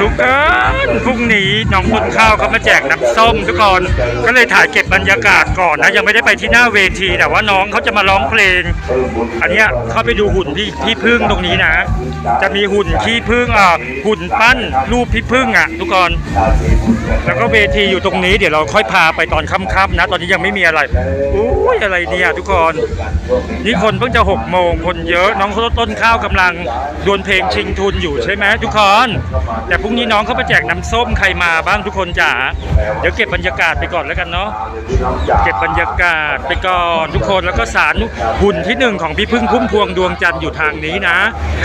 ทุกคนพรุ่งนี้น้องคุณข้าวเขามาแจกน้ำส้มทุกคนก็เลยถ่ายเก็บบรรยากาศก่อนนะ ยังไม่ได้ไปที่หน้าเวที แต่ว่าน้องเขาจะมาร้องเพลง อันเนี้ยเข้าไปดูหุ่นพี่พี่พึ่งตรงนี้นะ จะมีหุ่นขี้พึ่งอะหุ่นปั้นรูปพี่พึ่งอะ ทุกคนแล้วก็เวทีอยู่ตรงนี้เดี๋ยวเราค่อยพาไปตอนค่ำๆนะ ตอนนี้ยังไม่มีอะไรอุ้ยอะไรเนี่ยทุกคนนี่คนเพิ่งจะหกโมงคนเยอะน้องเขาต้นข้าวกำลังดวลเพลงชิงทุนอยู่ใช่ไหมทุกคนแต่พรุ่งนี้น้องเขาไปแจกน้ำส้มใครมาบ้างทุกคนจ๋าเดี๋ยวเก็บบรรยากาศไปก่อนแล้วกันเนาะเก็บบรรยากาศไปก่อนทุกคนแล้วก็สารหุ่นที่หนึ่งของพี่พึ่งพุ่มพวงดวงจันทร์อยู่ทางนี้นะ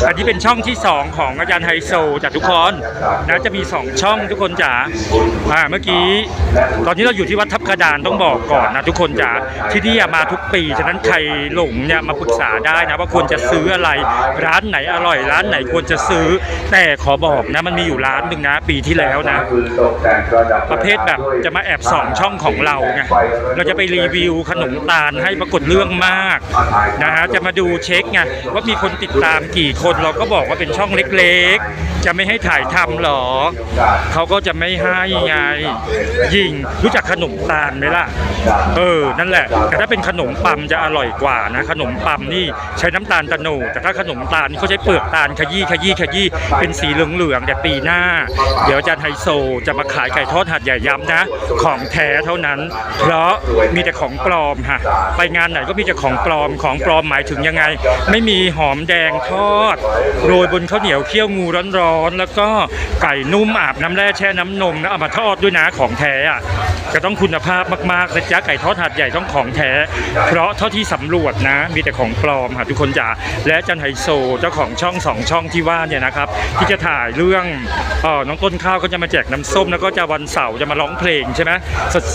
อันนี้เป็นช่องที่สองของอาจารย์ไฮโซจากทุกคนนะจะมีสองช่องทุกคนจ๋าอ่าเมื่อกี้ ตอนนี้เราอยู่ที่วัดทับกระดานต้องบอกก่อนนะทุกคนจ๋าที่นี่อะมาทุกปีฉะนั้นใครหลงเนี่ยมาปรึกษาได้นะว่าควรจะซื้ออะไรร้านไหนอร่อยร้านไหนควรจะซื้อ แต่ขอบอกนะมันมีอยู่ร้านหนึ่งนะ ปีที่แล้วนะ ประเภทแบบจะมาแอบส่องช่องของเราไงเราจะไปรีวิวขนมตาลให้ปรากฏเรื่องมากนะฮะจะมาดูเช็คไงว่ามีคนติดตามกี่คนเราก็บอกว่าเป็นช่องเล็กๆ จะไม่ให้ถ่ายทำหรอ เขาก็จะไม่ให้ไงยิงรู้จักขนมตาลไหมล่ะ เออ นั่นแหละ แต่ถ้าเป็นขนมปัมจะอร่อยกว่านะ ขนมปัมนี่ใช้น้ำตาลตะโนแต่ถ้าขนมตาลเขาใช้เปลือกตาลขยี้ขยี้ขยี้เป็นสีเหลืองๆแต่ปีหน้า เดี๋ยวอาจารย์ไฮโซจะมาขายไก่ทอดหัดใหญ่ย้ำนะ ของแท้เท่านั้น เพราะมีแต่ของปลอมฮะไปงานไหนก็มีแต่ของปลอมของปลอมหมายถึงยังไง ไม่มีหอมแดงทอด โรยบนข้าวเหนียวเคี่ยวงูร้อนๆแล้วก็ไก่นุ่มอาบน้ำแร่แช่น้ำนมแล้วเอามาทอดด้วยนะของแท้อะ จะต้องคุณภาพมากๆนะจ๊ะไก่ทอดหัดใหญ่ต้องของแท้ เพราะเท่าที่สำรวจนะ มีแต่ของปลอมค่ะทุกคนจ๋าและจันไฮโซเจ้าของช่องสองช่องที่ว่าเนี่ยนะครับ ที่จะถ่ายเรื่องเออน้องต้นข้าวก็จะมาแจกน้ำส้มแล้วก็จะวันเสาร์จะมาร้องเพลงใช่ไหม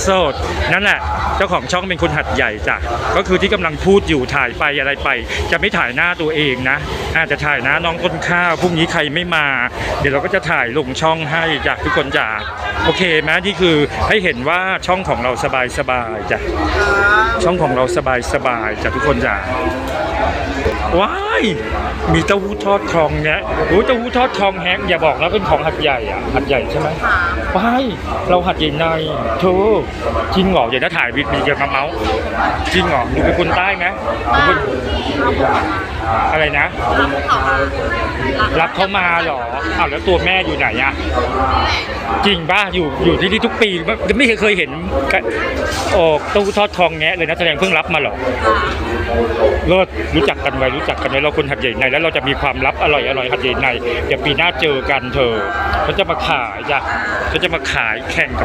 สดๆนั่นแหละเจ้าของช่องเป็นคนหัดใหญ่จ้ะก็คือที่กำลังพูดอยู่ถ่ายไปอะไรไป จะไม่ถ่ายหน้าตัวเองนะอาจจะถ่ายหน้าน้องต้นข้าวพรุ่งนี้ใครไม่มา เดี๋ยวเราก็จะถ่ายลงช่องให้จ้ะทุกคนจ้ะโอเคไหมนี่คือให้เห็นว่าช่องของเราสบายๆจ้ะช่องของเราสบายสบายๆจ้ะทุกคนจ้ะว้ายมีเต้าหู้ทอดคลองเนี้ยโอ้ยเต้าหู้ทอดคลองแฮกอย่าบอกนะเป็นของหัดใหญ่อะหัดใหญ่ใช่ไหมว้ายเราหัดใหญ่ในเธอจริงเหรออย่าถ้าถ่ายวิดีโอมาเมาส์จริงเหรอหนูเป็นคนใต้ไหมหนูเป็น อะไรนะรับเขามาเหรออ้าวแล้วตัวแม่อยู่ไหนอะจริงป่ะอยู่อยู่ที่นี่ทุกปีไม่ไม่เคยเห็นกะโอ้ตู้ทอดทองแงะเลยนะแสดงเพิ่งรับมาเหรอเลิศรู้จักกันไว้รู้จักกันไว้เราคนหัดใหญ่ในแล้วเราจะมีความลับอร่อยอร่อยหัดใหญ่ในเดี๋ยวปีหน้าเจอกันเธอเขาจะมาขายจ้ะเขาจะมาขายแข่งกับ